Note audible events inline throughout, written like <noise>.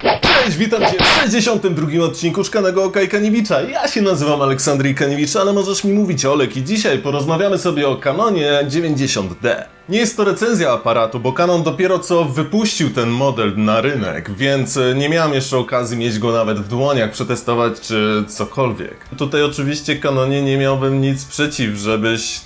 Cześć, witam Cię w 62 odcinku Szkanego Oka i Kaniewicza. Ja się nazywam Aleksandry Kaniewicz, ale możesz mi mówić Olek i dzisiaj porozmawiamy sobie o Canonie 90D. Nie jest to recenzja aparatu, bo Canon dopiero co wypuścił ten model na rynek, więc e, nie miałem jeszcze okazji mieć go nawet w dłoniach, przetestować czy cokolwiek. Tutaj oczywiście Canonie nie miałbym nic przeciw, żebyś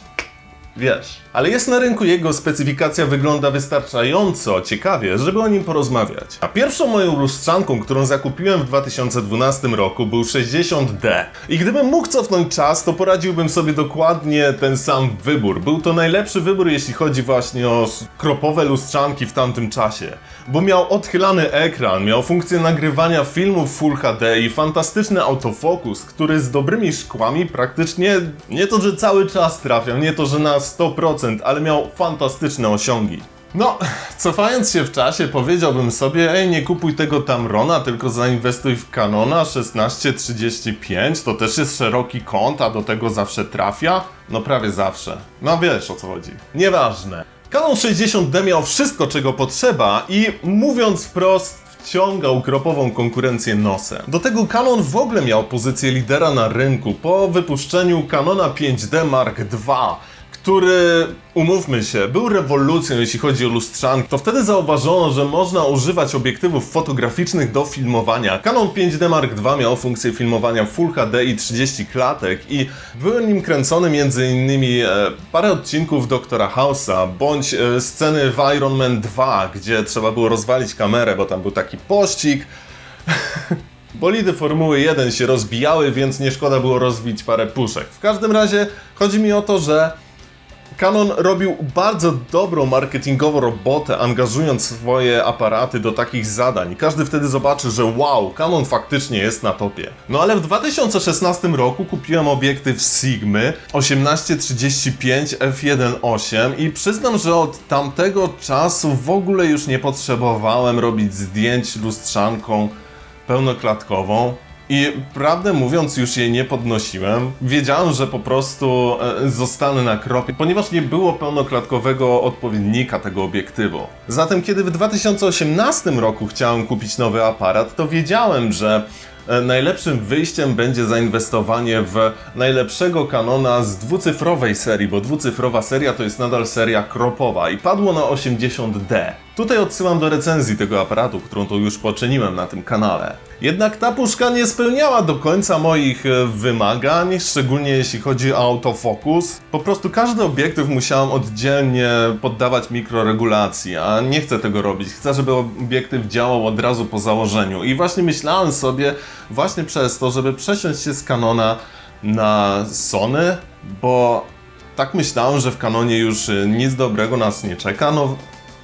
Wiesz, ale jest na rynku jego specyfikacja wygląda wystarczająco ciekawie, żeby o nim porozmawiać. A pierwszą moją lustrzanką, którą zakupiłem w 2012 roku był 60D. I gdybym mógł cofnąć czas, to poradziłbym sobie dokładnie ten sam wybór. Był to najlepszy wybór, jeśli chodzi właśnie o kropowe lustrzanki w tamtym czasie. Bo miał odchylany ekran, miał funkcję nagrywania filmów Full HD i fantastyczny autofokus, który z dobrymi szkłami praktycznie nie to, że cały czas trafiał, nie to, że na 100%, ale miał fantastyczne osiągi. No, cofając się w czasie, powiedziałbym sobie, ej, nie kupuj tego Tamrona, tylko zainwestuj w Canona 1635, to też jest szeroki kąt, a do tego zawsze trafia? No prawie zawsze. No wiesz o co chodzi. Nieważne. Canon 60D miał wszystko, czego potrzeba i mówiąc wprost, wciągał kropową konkurencję nosem. Do tego Canon w ogóle miał pozycję lidera na rynku po wypuszczeniu Canona 5D Mark II który, umówmy się, był rewolucją, jeśli chodzi o lustrzanki, to wtedy zauważono, że można używać obiektywów fotograficznych do filmowania. Canon 5D Mark II miał funkcję filmowania Full HD i 30 klatek i były nim kręcone m.in. E, parę odcinków Doktora House'a, bądź e, sceny w Iron Man 2, gdzie trzeba było rozwalić kamerę, bo tam był taki pościg. <laughs> Bolidy Formuły 1 się rozbijały, więc nie szkoda było rozbić parę puszek. W każdym razie chodzi mi o to, że Canon robił bardzo dobrą marketingową robotę, angażując swoje aparaty do takich zadań. Każdy wtedy zobaczy, że wow, Canon faktycznie jest na topie. No ale w 2016 roku kupiłem obiektyw Sigmy 1835 f1.8 i przyznam, że od tamtego czasu w ogóle już nie potrzebowałem robić zdjęć lustrzanką pełnoklatkową. I prawdę mówiąc, już jej nie podnosiłem. Wiedziałem, że po prostu e, zostanę na kropie, ponieważ nie było pełnoklatkowego odpowiednika tego obiektywu. Zatem, kiedy w 2018 roku chciałem kupić nowy aparat, to wiedziałem, że najlepszym wyjściem będzie zainwestowanie w najlepszego kanona z dwucyfrowej serii, bo dwucyfrowa seria to jest nadal seria kropowa i padło na 80D. Tutaj odsyłam do recenzji tego aparatu, którą tu już poczyniłem na tym kanale. Jednak ta puszka nie spełniała do końca moich e, wymagań, szczególnie jeśli chodzi o autofokus. Po prostu każdy obiektyw musiałem oddzielnie poddawać mikroregulacji, a nie chcę tego robić. Chcę, żeby obiektyw działał od razu po założeniu. I właśnie myślałem sobie, właśnie przez to, żeby przesiąść się z Canona na Sony, bo tak myślałem, że w Canonie już y, nic dobrego nas nie czeka, no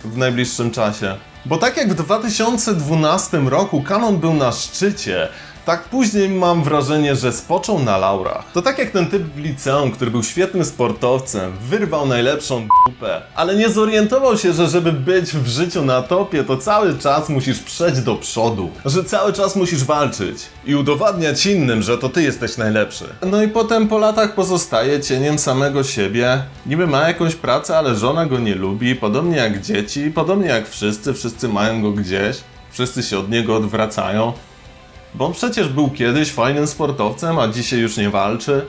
w najbliższym czasie. Bo tak jak w 2012 roku Canon był na szczycie, tak później mam wrażenie, że spoczął na laurach. To tak jak ten typ w liceum, który był świetnym sportowcem, wyrwał najlepszą dupę, ale nie zorientował się, że żeby być w życiu na topie, to cały czas musisz przejść do przodu, że cały czas musisz walczyć i udowadniać innym, że to ty jesteś najlepszy. No i potem po latach pozostaje cieniem samego siebie. Niby ma jakąś pracę, ale żona go nie lubi, podobnie jak dzieci, podobnie jak wszyscy, wszyscy mają go gdzieś, wszyscy się od niego odwracają. Bo przecież był kiedyś fajnym sportowcem, a dzisiaj już nie walczy.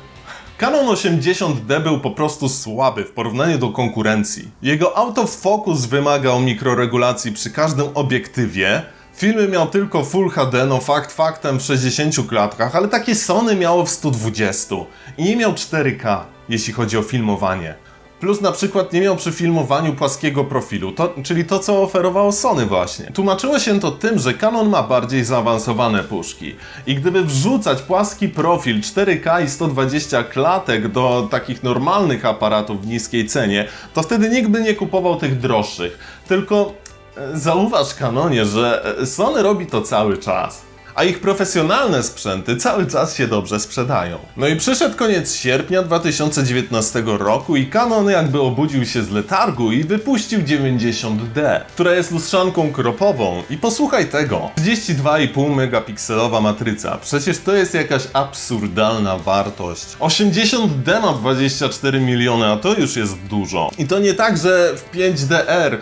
Canon 80D był po prostu słaby w porównaniu do konkurencji. Jego autofokus wymagał mikroregulacji przy każdym obiektywie. Filmy miał tylko Full HD, no fakt faktem w 60 klatkach, ale takie Sony miało w 120 i nie miał 4K, jeśli chodzi o filmowanie. Plus na przykład nie miał przy filmowaniu płaskiego profilu, to, czyli to co oferowało Sony właśnie. Tłumaczyło się to tym, że Canon ma bardziej zaawansowane puszki i gdyby wrzucać płaski profil 4K i 120 klatek do takich normalnych aparatów w niskiej cenie, to wtedy nikt by nie kupował tych droższych. Tylko e, zauważ Canonie, że e, Sony robi to cały czas a ich profesjonalne sprzęty cały czas się dobrze sprzedają. No i przyszedł koniec sierpnia 2019 roku i Canon jakby obudził się z letargu i wypuścił 90D, która jest lustrzanką kropową. I posłuchaj tego. 32,5 megapikselowa matryca. Przecież to jest jakaś absurdalna wartość. 80D ma 24 miliony, a to już jest dużo. I to nie tak, że w 5DR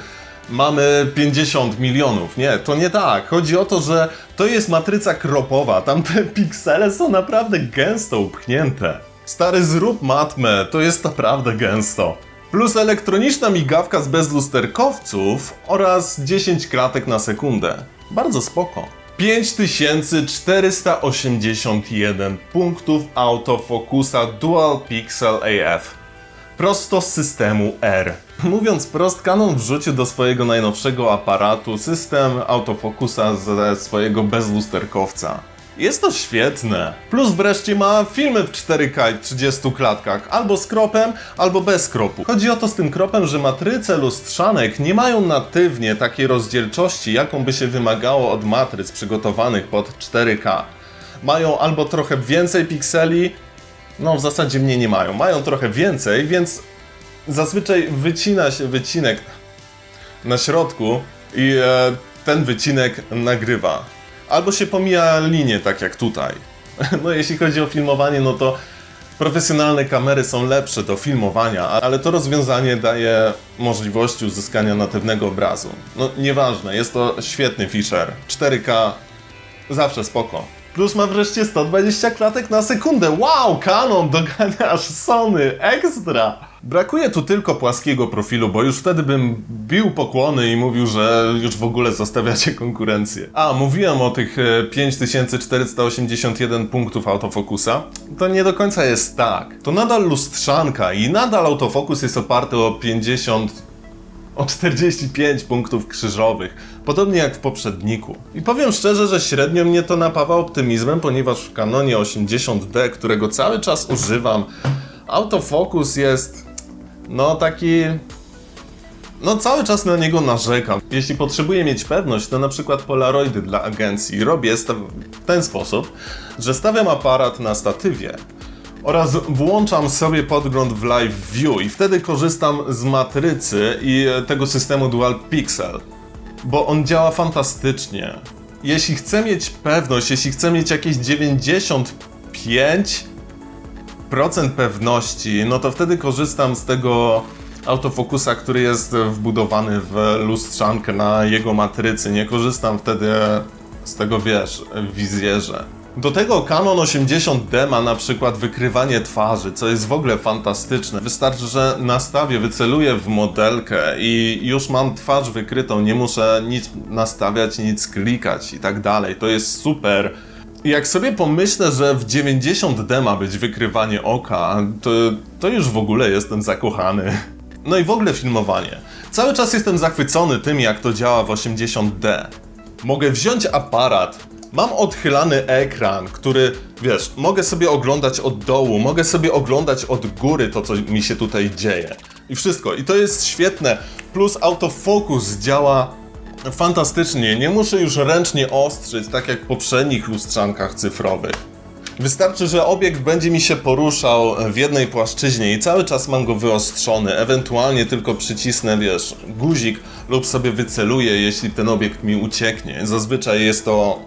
mamy 50 milionów. Nie, to nie tak. Chodzi o to, że to jest matryca kropowa. Tam te <laughs> piksele są naprawdę gęsto upchnięte. Stary, zrób matmę, to jest naprawdę gęsto. Plus elektroniczna migawka z bezlusterkowców oraz 10 klatek na sekundę. Bardzo spoko. 5481 punktów autofokusa Dual Pixel AF. Prosto z systemu R. <laughs> Mówiąc prost, Canon wrzucił do swojego najnowszego aparatu system autofokusa ze swojego bezlusterkowca. Jest to świetne. Plus wreszcie ma filmy w 4K i 30 klatkach, albo z kropem, albo bez kropu. Chodzi o to z tym kropem, że matryce lustrzanek nie mają natywnie takiej rozdzielczości, jaką by się wymagało od matryc przygotowanych pod 4K. Mają albo trochę więcej pikseli, no w zasadzie mnie nie mają. Mają trochę więcej, więc zazwyczaj wycina się wycinek na środku i e, ten wycinek nagrywa. Albo się pomija linię, tak jak tutaj. <laughs> No jeśli chodzi o filmowanie, no to profesjonalne kamery są lepsze do filmowania, ale to rozwiązanie daje możliwości uzyskania natywnego obrazu. No nieważne, jest to świetny feature. 4K Zawsze spoko. Plus ma wreszcie 120 klatek na sekundę. Wow, Canon dogania <laughs> aż Sony. Ekstra! Brakuje tu tylko płaskiego profilu, bo już wtedy bym bił pokłony i mówił, że już w ogóle zostawiacie <laughs> konkurencję. A, mówiłem o tych e, 5481 punktów autofokusa. To nie do końca jest tak. To nadal lustrzanka i nadal autofokus jest oparty o 50 o 45 punktów krzyżowych, podobnie jak w poprzedniku. I powiem szczerze, że średnio mnie to napawa optymizmem, ponieważ w Canonie 80D, którego cały czas używam, autofokus jest no taki no cały czas na niego narzekam. Jeśli potrzebuję mieć pewność, to na przykład polaroidy dla agencji robię w ten sposób, że stawiam aparat na statywie oraz włączam sobie podgląd w Live View i wtedy korzystam z matrycy i e, tego systemu Dual Pixel, bo on działa fantastycznie. Jeśli chcę mieć pewność, jeśli chcę mieć jakieś 95 procent pewności, no to wtedy korzystam z tego autofokusa, który jest wbudowany w lustrzankę na jego matrycy. Nie korzystam wtedy z tego, wiesz, wizjerze. Do tego Canon 80D ma na przykład wykrywanie twarzy, co jest w ogóle fantastyczne. Wystarczy, że nastawię, wyceluję w modelkę i już mam twarz wykrytą, nie muszę nic nastawiać, nic klikać i tak dalej. To jest super. Jak sobie pomyślę, że w 90D ma być wykrywanie oka, to, to już w ogóle jestem zakochany. No i w ogóle filmowanie. Cały czas jestem zachwycony tym, jak to działa w 80D. Mogę wziąć aparat, mam odchylany ekran, który, wiesz, mogę sobie oglądać od dołu, mogę sobie oglądać od góry to, co mi się tutaj dzieje. I wszystko. I to jest świetne. Plus autofokus działa fantastycznie. Nie muszę już ręcznie ostrzyć, tak jak w poprzednich lustrzankach cyfrowych. Wystarczy, że obiekt będzie mi się poruszał w jednej płaszczyźnie i cały czas mam go wyostrzony. Ewentualnie tylko przycisnę, wiesz, guzik lub sobie wyceluję, jeśli ten obiekt mi ucieknie. Zazwyczaj jest to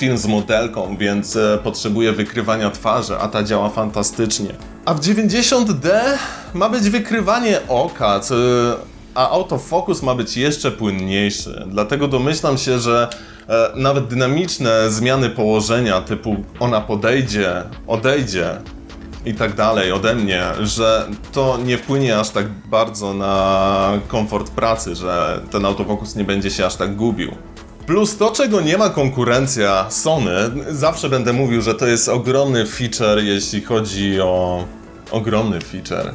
film z modelką, więc e, potrzebuję wykrywania twarzy, a ta działa fantastycznie. A w 90D ma być wykrywanie oka, a autofokus ma być jeszcze płynniejszy. Dlatego domyślam się, że e, nawet dynamiczne zmiany położenia, typu ona podejdzie, odejdzie i tak dalej ode mnie, że to nie wpłynie aż tak bardzo na komfort pracy, że ten autofokus nie będzie się aż tak gubił. Plus to, czego nie ma konkurencja Sony, zawsze będę mówił, że to jest ogromny feature, jeśli chodzi o ogromny feature.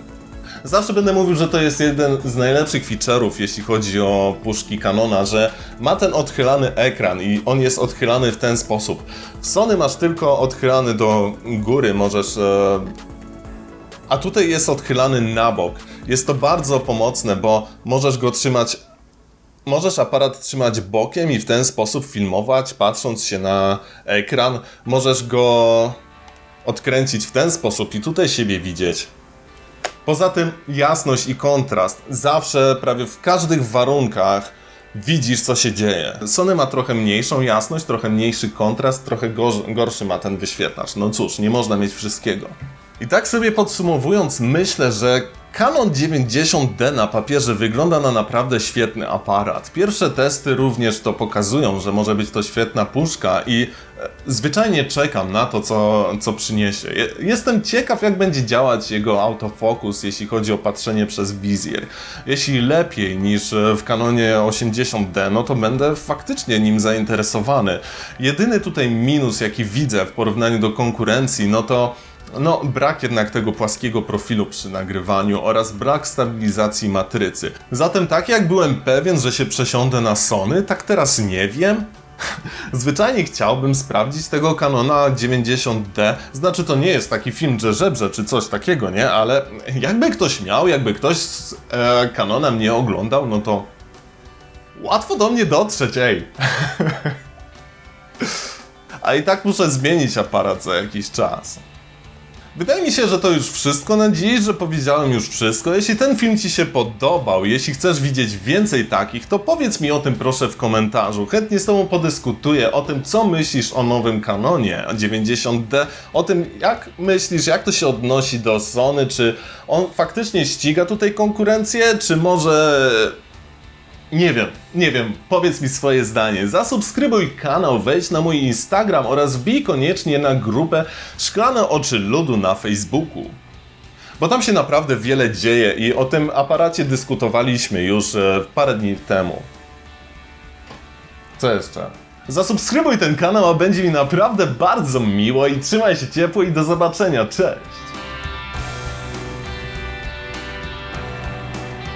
Zawsze będę mówił, że to jest jeden z najlepszych feature'ów, jeśli chodzi o puszki Canona, że ma ten odchylany ekran i on jest odchylany w ten sposób. W Sony masz tylko odchylany do góry, możesz e, a tutaj jest odchylany na bok. Jest to bardzo pomocne, bo możesz go trzymać. Możesz aparat trzymać bokiem i w ten sposób filmować, patrząc się na ekran. Możesz go odkręcić w ten sposób i tutaj siebie widzieć. Poza tym jasność i kontrast. Zawsze, prawie w każdych warunkach widzisz, co się dzieje. Sony ma trochę mniejszą jasność, trochę mniejszy kontrast, trochę gorszy, gorszy ma ten wyświetlacz. No cóż, nie można mieć wszystkiego. I tak sobie podsumowując, myślę, że Canon 90D na papierze wygląda na naprawdę świetny aparat. Pierwsze testy również to pokazują, że może być to świetna puszka i e, zwyczajnie czekam na to, co, co przyniesie. Je- Jestem ciekaw, jak będzie działać jego autofokus, jeśli chodzi o patrzenie przez wizjer. Jeśli lepiej niż e, w Canonie 80D, no to będę faktycznie nim zainteresowany. Jedyny tutaj minus, jaki widzę w porównaniu do konkurencji, no to no, brak jednak tego płaskiego profilu przy nagrywaniu oraz brak stabilizacji matrycy. Zatem tak jak byłem pewien, że się przesiądę na Sony, tak teraz nie wiem. <laughs> Zwyczajnie chciałbym sprawdzić tego Canona 90D. Znaczy to nie jest taki film, że żebrze czy coś takiego, nie? Ale jakby ktoś miał, jakby ktoś z e, Canona mnie oglądał, no to łatwo do mnie dotrzeć, ej. <laughs> A i tak muszę zmienić aparat za jakiś czas. Wydaje mi się, że to już wszystko na dziś, że powiedziałem już wszystko. Jeśli ten film Ci się podobał, jeśli chcesz widzieć więcej takich, to powiedz mi o tym proszę w komentarzu. Chętnie z Tobą podyskutuję o tym, co myślisz o nowym kanonie 90D, o tym, jak myślisz, jak to się odnosi do Sony, czy on faktycznie ściga tutaj konkurencję, czy może nie wiem, nie wiem, powiedz mi swoje zdanie. Zasubskrybuj kanał, wejdź na mój Instagram oraz wbij koniecznie na grupę Szklane Oczy Ludu na Facebooku. Bo tam się naprawdę wiele dzieje i o tym aparacie dyskutowaliśmy już e, parę dni temu. Co jeszcze? Zasubskrybuj ten kanał, a będzie mi naprawdę bardzo miło i trzymaj się ciepło i do zobaczenia. Cześć!